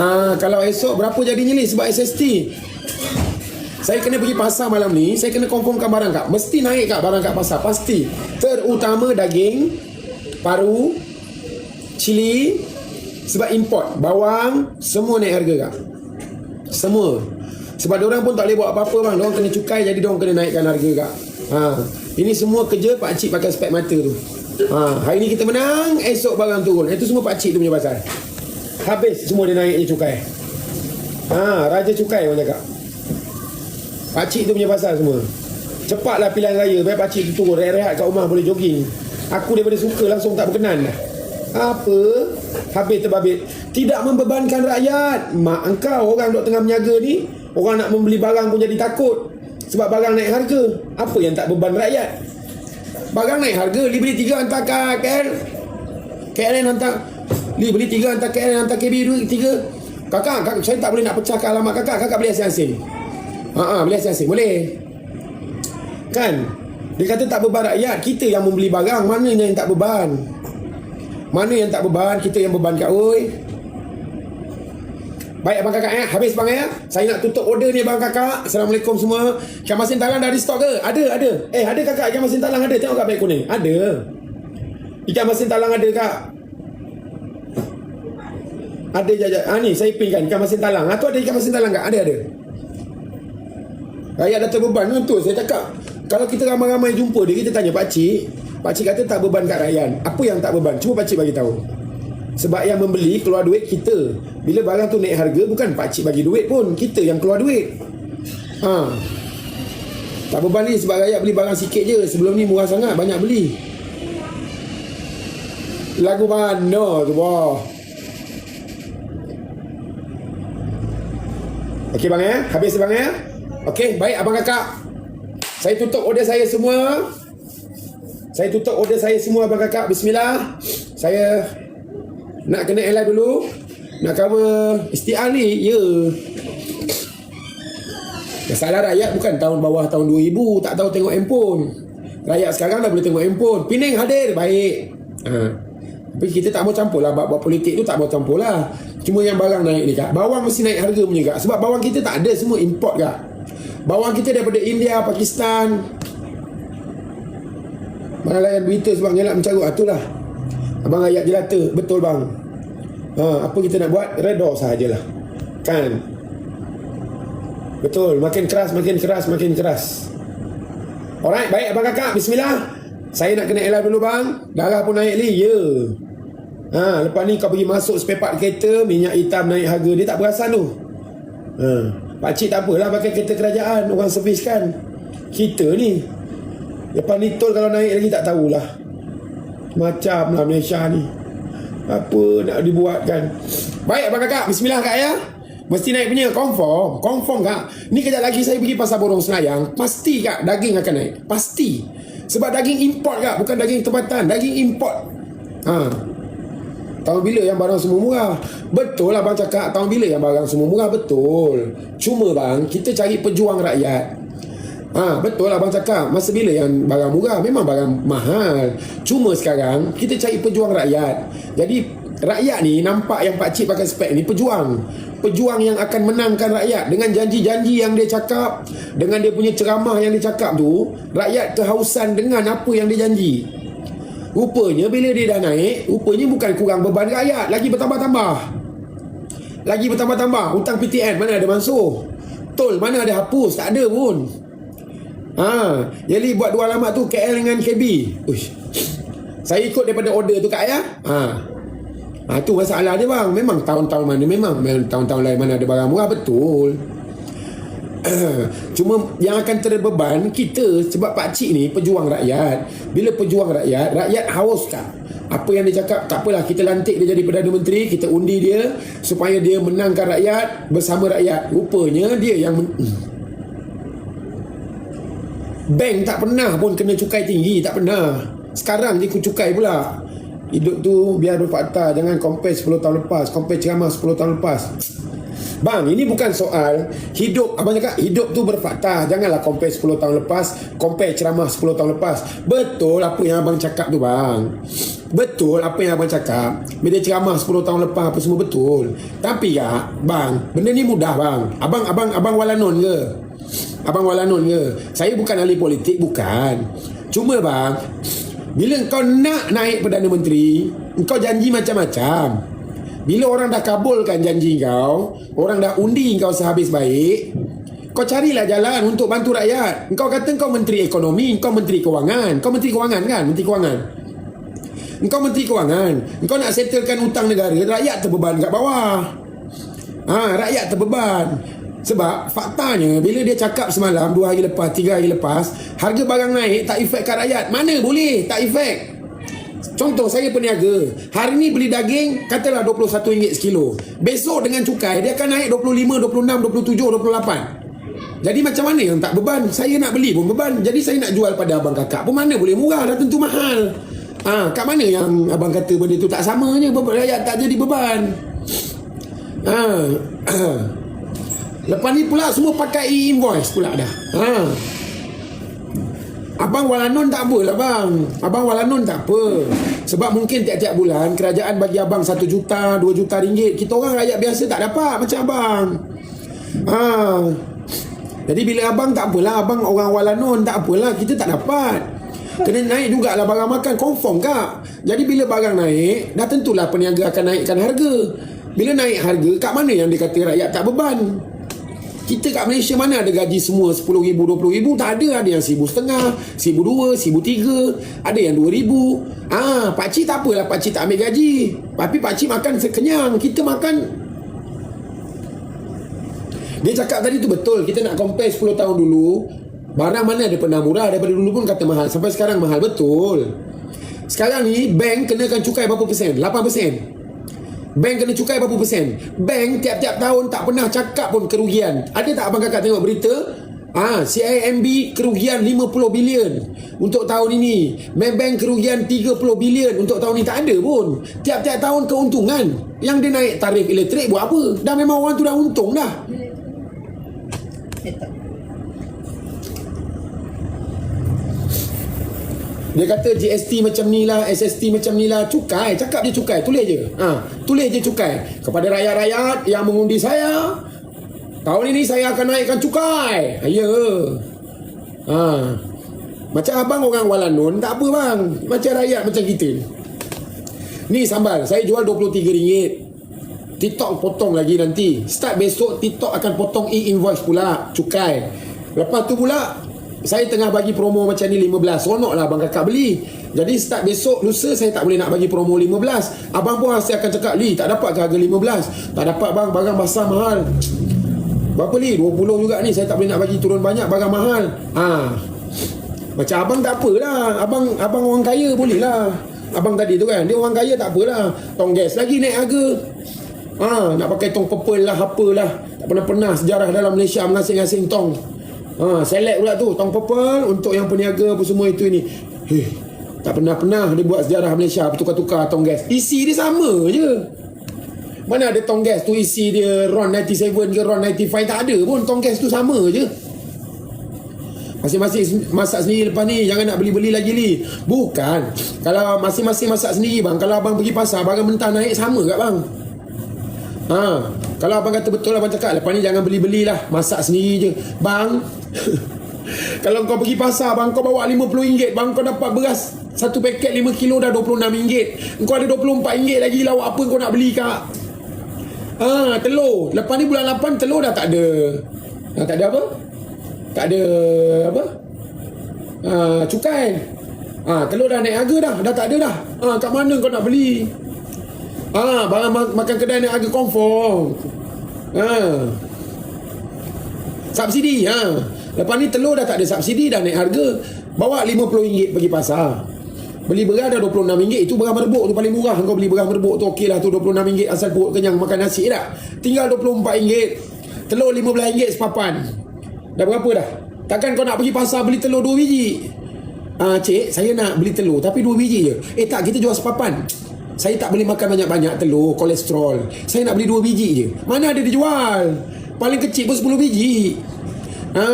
Ah, kalau esok berapa jadinya ni sebab SST? Saya kena pergi pasar malam ni, saya kena confirmkan barang kak. Mesti naik kak barang kat pasar, pasti. Terutama daging, paru, cili, sebab import, bawang, semua naik harga kak. Semua. Sebab orang pun tak boleh buat apa-apa bang. Diorang kena cukai jadi diorang kena naikkan harga kak. Ha. Ini semua kerja Pak Cik pakai spek mata tu. Ha. Hari ni kita menang, esok barang turun. Itu semua Pak Cik tu punya pasal. Habis semua dia naiknya cukai. Ha, Raja cukai orang cakap. Pakcik tu punya pasal semua. Cepatlah pilihan raya Baik pakcik tu turun Rehat-rehat kat rumah Boleh jogging. Aku daripada suka Langsung tak berkenan Apa? Habis terbabit. Tidak membebankan rakyat. Mak engkau Orang duk tengah menyaga ni Orang nak membeli barang pun jadi takut. Sebab barang naik harga. Apa yang tak beban rakyat? Barang naik harga Li beli tiga hantar kat KL KLN hantar Li beli tiga hantar KL Hantar KB dua tiga Kakak, kakak saya tak boleh nak pecahkan alamat kakak Kakak beli asing-asing Ha ah, beli asing-asing boleh. Kan? Dia kata tak beban rakyat, kita yang membeli barang, mana yang tak beban? Mana yang tak beban, kita yang beban kat oi. Baik abang kakak ya, habis bang ya. Saya nak tutup order ni abang kakak. Assalamualaikum semua. Ikan masin talang dah di stok ke? Ada, ada. Eh, ada kakak ikan masin talang ada. Tengok kat beg kuning. Ada. Ikan masin talang ada kak. Ada jajak. Ah ni saya pinkan ikan masin talang. Ah tu ada ikan masin talang kak? Ada, ada. Rakyat dah terbeban. Tu saya cakap. Kalau kita ramai-ramai jumpa dia Kita tanya pakcik Pakcik kata tak beban kat rakyat. Apa yang tak beban? Cuba pakcik bagi tahu. Sebab yang membeli keluar duit kita. Bila barang tu naik harga Bukan pakcik bagi duit pun. Kita yang keluar duit. Ha. Tak beban ni sebab rakyat beli barang sikit je. Sebelum ni murah sangat Banyak beli. Lagu mana tu wah Okey bang ya Habis bang ya Okey, baik abang kakak. Saya tutup order saya semua. Saya tutup order saya semua abang kakak. Bismillah. Saya nak kena airline dulu. Nak cover istiar ni. Ya. Masalah rakyat bukan tahun bawah tahun 2000. Tak tahu tengok handphone. Rakyat sekarang dah boleh tengok handphone. Pening hadir. Baik. Ha. Tapi kita tak mau campur lah. Buat politik tu tak mau campur lah. Cuma yang barang naik ni kak. Bawang mesti naik harga punya kak. Sebab bawang kita tak ada. Semua import kak. Bawang kita daripada India, Pakistan. Mana layan berita sebab ngelak mencarut. Itulah. Abang ayat jelata. Betul bang. Ha, apa kita nak buat? Redor sahajalah. Kan? Betul. Makin keras, makin keras, makin keras. Alright, baik abang kakak. Bismillah. Saya nak kena elah dulu bang. Darah pun naik ni. Ya. Yeah. Ha, lepas ni kau pergi masuk spare part kereta, minyak hitam naik harga. Dia tak perasan tu. Ha. Pakcik tak apalah pakai kereta kerajaan Orang servis kan. Kita ni. Lepas ni tol kalau naik lagi tak tahulah. Macam lah Malaysia ni. Apa nak dibuatkan? Baik abang kakak. Bismillah kak ya. Mesti naik punya. Confirm. Confirm kak. Ni kejap lagi saya pergi pasar borong senayang Pasti kak daging akan naik. Pasti. Sebab daging import kak. Bukan daging tempatan. Daging import. Haa Tahun bila yang barang semua murah? Betul lah bang cakap tahun bila yang barang semua murah? Betul. Cuma bang, kita cari pejuang rakyat. Ha, betul lah bang cakap. Masa bila yang barang murah? Memang barang mahal. Cuma sekarang, kita cari pejuang rakyat. Jadi, rakyat ni nampak yang Pak Cik pakai spek ni pejuang. Pejuang yang akan menangkan rakyat. Dengan janji-janji yang dia cakap. Dengan dia punya ceramah yang dia cakap tu. Rakyat kehausan dengan apa yang dia janji. Rupanya bila dia dah naik, rupanya bukan kurang beban rakyat, lagi bertambah-tambah. Lagi bertambah-tambah. Hutang PTN mana ada masuk? Tol mana ada hapus? Tak ada pun. Ha, jadi buat dua alamat tu KL dengan KB. Uish. Saya ikut daripada order tu kat ya. Ha. Ha tu masalah dia bang. Memang tahun-tahun mana memang tahun-tahun lain mana ada barang murah betul. Cuma yang akan terbeban kita sebab Pak Cik ni pejuang rakyat. Bila pejuang rakyat, rakyat haus kan. Apa yang dia cakap, tak apalah kita lantik dia jadi Perdana Menteri, kita undi dia supaya dia menangkan rakyat bersama rakyat. Rupanya dia yang men- Bank tak pernah pun kena cukai tinggi, tak pernah. Sekarang dia cukai pula. Hidup tu biar berfakta, jangan compare 10 tahun lepas, compare ceramah 10 tahun lepas. Bang, ini bukan soal hidup. Abang cakap hidup tu berfakta. Janganlah compare 10 tahun lepas, compare ceramah 10 tahun lepas. Betul apa yang abang cakap tu bang. Betul apa yang abang cakap Media ceramah 10 tahun lepas apa semua betul Tapi ya Bang Benda ni mudah bang Abang abang abang walanon ke Abang walanon ke Saya bukan ahli politik Bukan Cuma bang Bila kau nak naik Perdana Menteri Kau janji macam-macam Bila orang dah kabulkan janji kau Orang dah undi kau sehabis baik kau carilah jalan untuk bantu rakyat. Kau kata kau menteri ekonomi, kau menteri kewangan. Kau menteri kewangan kan? Menteri kewangan. Engkau menteri kewangan Engkau nak settlekan hutang negara Rakyat terbeban kat bawah ha, Rakyat terbeban sebab faktanya bila dia cakap semalam dua hari lepas, tiga hari lepas harga barang naik tak efek kat rakyat. Mana boleh tak efek? Contoh saya peniaga. Hari ni beli daging katalah RM21 sekilo. Besok dengan cukai dia akan naik 25, 26, 27, 28. Jadi macam mana yang tak beban? Saya nak beli pun beban. Jadi saya nak jual pada abang kakak pun mana boleh murah dah tentu mahal. Ah, ha, kat mana yang abang kata benda tu tak samanya beban rakyat tak jadi beban. Ha. Lepas ni pula semua pakai e-invoice pula dah. Ha. Abang walanon tak apa lah bang. Abang walanon tak apa. Sebab mungkin tiap-tiap bulan kerajaan bagi abang 1 juta, 2 juta ringgit. Kita orang rakyat biasa tak dapat macam abang. Ha. Jadi bila abang tak apalah, abang orang walanon tak apalah, kita tak dapat. Kena naik jugalah barang makan Confirm kak Jadi bila barang naik Dah tentulah peniaga akan naikkan harga Bila naik harga Kat mana yang dia kata rakyat tak beban kita kat Malaysia mana ada gaji semua? RM10,000, RM20,000 Tak ada, ada yang RM1,500, RM1,200, RM1,300 Ada yang RM2,000 Ah, Pakcik tak apalah. Pakcik tak ambil gaji. Tapi pakcik makan sekenyang. Kita makan. Dia cakap tadi tu betul. Kita nak compare 10 tahun dulu. Barang mana ada pernah murah? Daripada dulu pun kata mahal. Sampai sekarang mahal. Betul. Sekarang ni Bank kenakan cukai berapa persen? 8 persen Bank kena cukai berapa persen Bank tiap-tiap tahun Tak pernah cakap pun kerugian Ada tak abang kakak tengok berita Ah, ha, CIMB kerugian 50 bilion untuk tahun ini. Maybank kerugian 30 bilion untuk tahun ini tak ada pun. Tiap-tiap tahun keuntungan. Yang dia naik tarif elektrik buat apa? Dah memang orang tu dah untung dah. Dia kata GST macam ni lah SST macam ni lah. Cukai Cakap je cukai Tulis je. Ha, Tulis je cukai. Kepada rakyat-rakyat Yang mengundi saya Tahun ini saya akan naikkan cukai. Ya. Ha. Macam abang orang Walanon Tak apa bang. Macam rakyat macam kita. Ni sambal Saya jual RM23. TikTok potong lagi nanti. Start besok TikTok akan potong e-invoice pula. Cukai. Lepas tu pula saya tengah bagi promo macam ni 15 Seronok lah abang kakak beli. Jadi start besok lusa saya tak boleh nak bagi promo 15 Abang pun pasti akan cakap Li tak dapat ke harga 15 Tak dapat bang. Barang basah mahal. Berapa Li? 20 juga ni. Saya tak boleh nak bagi turun banyak. Barang mahal. Ha. Macam abang tak apalah. Abang abang orang kaya boleh lah Abang tadi tu kan Dia orang kaya tak apalah. Tong gas lagi naik harga. Ha, Nak pakai tong purple lah apalah. Tak pernah-pernah sejarah dalam Malaysia Mengasing-asing tong Ha, select pula tu tong purple untuk yang peniaga apa semua itu ini. Heh, tak pernah-pernah dia buat sejarah Malaysia bertukar-tukar tong gas. Isi dia sama je. Mana ada tong gas tu isi dia RON 97 ke RON 95 tak ada pun tong gas tu sama je. Masing-masing masak sendiri lepas ni Jangan nak beli-beli lagi li Bukan Kalau masing-masing masak sendiri bang Kalau abang pergi pasar Barang mentah naik sama kat bang Ha, kalau abang kata betul abang cakap lepas ni jangan beli-beli lah masak sendiri je. Bang, kalau kau pergi pasar bang kau bawa RM50 bang kau dapat beras satu paket 5 kilo dah RM26. Kau ada RM24 lagi lah apa kau nak beli kak? Ha, telur. Lepas ni bulan 8 telur dah tak ada. Ha, tak ada apa? Tak ada apa? Ha, cukai. Ha, telur dah naik harga dah. Dah tak ada dah. Ha, kat mana kau nak beli? Ah, barang makan kedai ni harga confirm. Ha. Subsidi ha. Lepas ni telur dah tak ada subsidi dah naik harga. Bawa RM50 pergi pasar. Beli beras dah RM26 Itu beras merebuk tu paling murah Kau beli beras merebuk tu okey lah tu RM26 Asal perut kenyang makan nasi dah Tinggal RM24 Telur RM15 sepapan Dah berapa dah Takkan kau nak pergi pasar beli telur 2 biji Ah, cik saya nak beli telur Tapi 2 biji je Eh tak kita jual sepapan saya tak boleh makan banyak-banyak telur, kolesterol. Saya nak beli dua biji je. Mana ada dijual? Paling kecil pun sepuluh biji. Ha.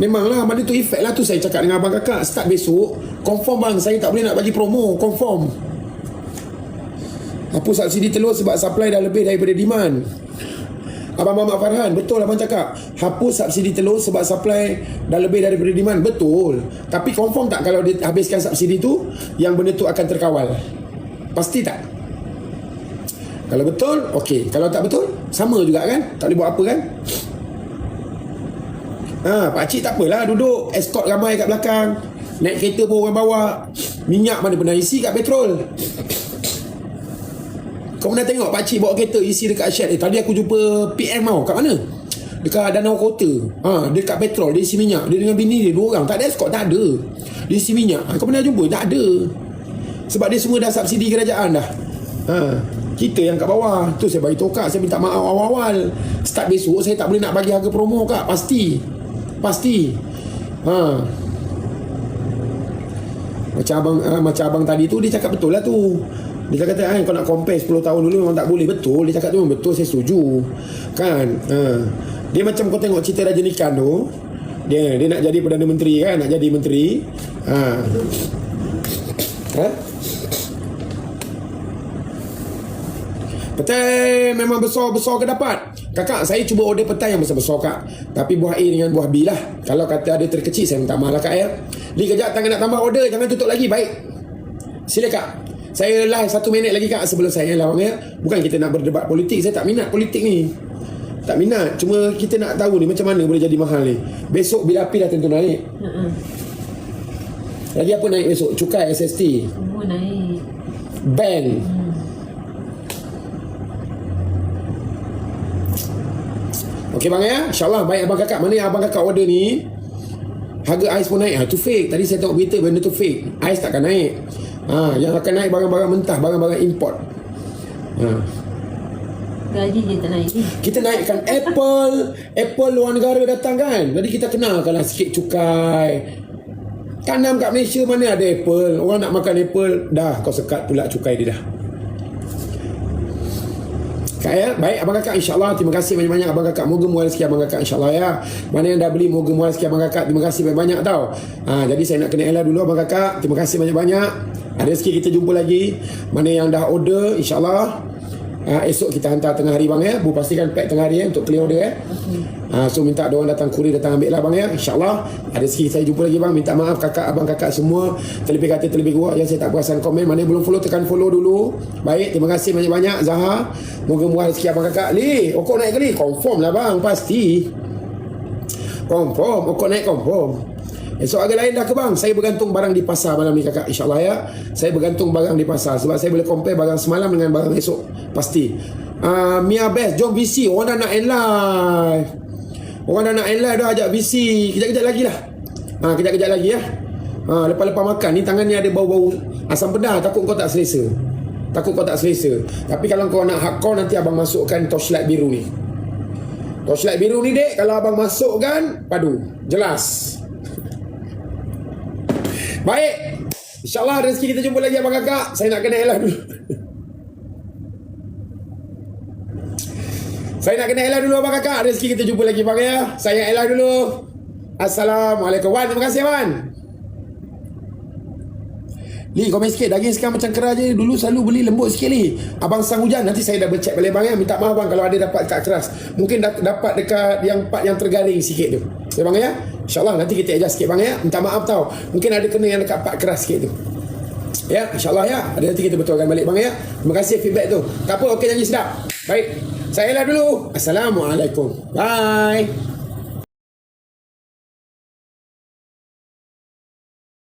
Memanglah, mana tu efek lah tu saya cakap dengan abang kakak. Start besok, Confirm bang Saya tak boleh nak bagi promo Confirm Hapus subsidi telur sebab supply dah lebih daripada demand Abang Muhammad Farhan Betul abang cakap Hapus subsidi telur sebab supply dah lebih daripada demand Betul Tapi confirm tak kalau dia habiskan subsidi tu Yang benda tu akan terkawal Pasti tak? Kalau betul, okey. Kalau tak betul, sama juga kan? Tak boleh buat apa kan? Ha, pakcik tak apalah duduk escort ramai kat belakang. Naik kereta pun orang bawa. Minyak mana pernah isi kat petrol. Kau pernah tengok pakcik bawa kereta isi dekat shed. Eh, tadi aku jumpa PM tau. Kat mana? Dekat Danau Kota. Ha, dekat petrol. Dia isi minyak. Dia dengan bini dia. Dua orang. Tak ada escort. Tak ada. Dia isi minyak. Ha, kau pernah jumpa? Tak ada. Sebab dia semua dah subsidi kerajaan dah. Ha, kita yang kat bawah. Tu saya bagi tahu kak saya minta maaf awal-awal. Start besok saya tak boleh nak bagi harga promo kak. Pasti. Pasti. Ha. Macam abang ha, macam abang tadi tu dia cakap betul lah tu. Dia cakap kan kau nak compare 10 tahun dulu memang tak boleh. Betul dia cakap tu betul saya setuju. Kan? Ha. dia macam kau tengok cerita Raja Nikan tu. Dia dia nak jadi Perdana Menteri kan? Nak jadi menteri. Ha. Ha Petai memang besar-besar ke dapat? Kakak saya cuba order petai yang besar-besar kak. Tapi buah A dengan buah B lah. Kalau kata ada terkecil saya minta maaf lah kak ya. Li kejap tangan nak tambah order Jangan tutup lagi. Baik. Sila kak. Saya live satu minit lagi kak sebelum saya lah ya. Bukan kita nak berdebat politik Saya tak minat politik ni. Tak minat Cuma kita nak tahu ni macam mana boleh jadi mahal ni. Besok bila api dah tentu naik. Lagi apa naik besok? Cukai SST Semua naik. Bank Okey bang ya? InsyaAllah baik abang kakak. Mana yang abang kakak order ni? Harga ais pun naik. Ha, Itu fake. Tadi saya tengok berita Benda tu fake. Ais takkan naik. Ha, Yang akan naik barang-barang mentah Barang-barang import. Ha. Gaji je tak naik. Kita naikkan Apple. Apple luar negara datang kan? Jadi kita kenalkanlah sikit cukai. Tanam kat Malaysia mana ada Apple? Orang nak makan Apple Dah kau sekat pula cukai dia dah Kak ya, baik abang kakak insyaAllah. Terima kasih banyak-banyak abang kakak. Moga mual sikit abang kakak insyaAllah ya. Mana yang dah beli Moga mual sikit abang kakak. Terima kasih banyak-banyak tau. Ha, Jadi saya nak kena elah dulu abang kakak. Terima kasih banyak-banyak. Ada sikit kita jumpa lagi. Mana yang dah order insyaAllah. Ha, Esok kita hantar tengah hari bang ya. Bu pastikan pack tengah hari ya Untuk clear order ya ha, So minta ada orang datang kurir Datang ambil lah bang ya. InsyaAllah. Ada sikit saya jumpa lagi bang. Minta maaf kakak abang kakak semua. Terlebih kata terlebih kurang. Yang saya tak perasan komen. Mana belum follow tekan follow dulu. Baik terima kasih banyak-banyak Zaha. Moga mual sikit abang kakak. Li okok naik ke Li? Confirm lah bang. Pasti. Confirm. Okok naik confirm. Esok harga lain dah ke bang? Saya bergantung barang di pasar malam ni kakak. InsyaAllah ya. Saya bergantung barang di pasar Sebab saya boleh compare barang semalam Dengan barang esok. Pasti. Uh, Mia Best Jom VC Orang dah nak end live Orang dah nak end live dah ajak VC Kejap-kejap lagi lah. Ha, Kejap-kejap lagi ya. Ha, Lepas-lepas makan Ni tangan ni ada bau-bau Asam pedas Takut kau tak selesa. Takut kau tak selesa. Tapi kalau kau nak hardcore Nanti abang masukkan torchlight biru ni. Torchlight biru ni dek Kalau abang masukkan Padu. Jelas. Baik. InsyaAllah rezeki kita jumpa lagi abang kakak. Saya nak kena elah dulu Saya nak kena elah dulu abang kakak. Rezeki kita jumpa lagi bang ya. Saya elah dulu. Assalamualaikum. Wan terima kasih Wan. Li komen sikit. Daging sekarang macam keras je. Dulu selalu beli lembut sikit Li Abang sang hujan Nanti saya dah bercek balik bang ya. Minta maaf bang Kalau ada dapat dekat keras. Mungkin da- dapat dekat Yang part yang tergaring sikit tu. Ya bang ya? InsyaAllah nanti kita adjust sikit bang ya. Minta maaf tau. Mungkin ada kena yang dekat part keras sikit tu. Ya insyaAllah ya. Nanti kita betulkan balik bang ya. Terima kasih feedback tu. Tak apa okey janji sedap. Baik Saya lah dulu. Assalamualaikum. Bye